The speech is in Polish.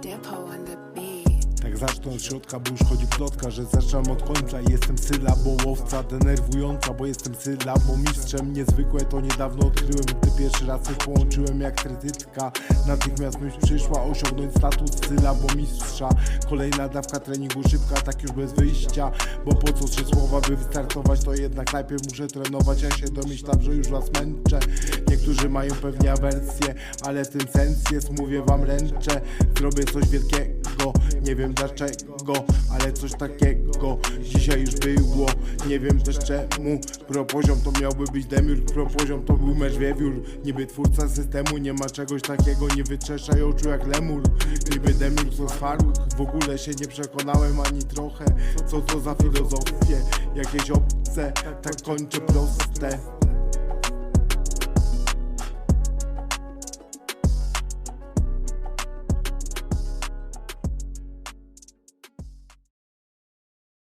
Depot on the beat. Tak zacznę od środka, bo już chodzi plotka Że zaczynam od końca i jestem sylabołowca Denerwująca, bo jestem sylabomistrzem. Niezwykłe to niedawno odkryłem Gdy pierwszy raz coś połączyłem jak kredytka Natychmiast myśl przyszła osiągnąć status sylabomistrza. Kolejna dawka treningu szybka, tak już bez wyjścia. Bo po co trzy słowa by wystartować To jednak najpierw muszę trenować. Ja się domyślam, że już was męczę. Niektórzy mają pewnie awersję Ale w tym sens jest, mówię wam ręczę. Zrobię coś wielkiego, nie wiem dlaczego Ale coś takiego dzisiaj już było. Nie wiem też czemu. Pro poziom to miałby być demiurg Pro poziom to był mecz wiewiór. Niby twórca systemu, nie ma czegoś takiego Nie wytrzeszaj oczu jak lemur. Niby demiurg co zwarł W ogóle się nie przekonałem ani trochę. Co to za filozofie Jakieś obce, tak kończę proste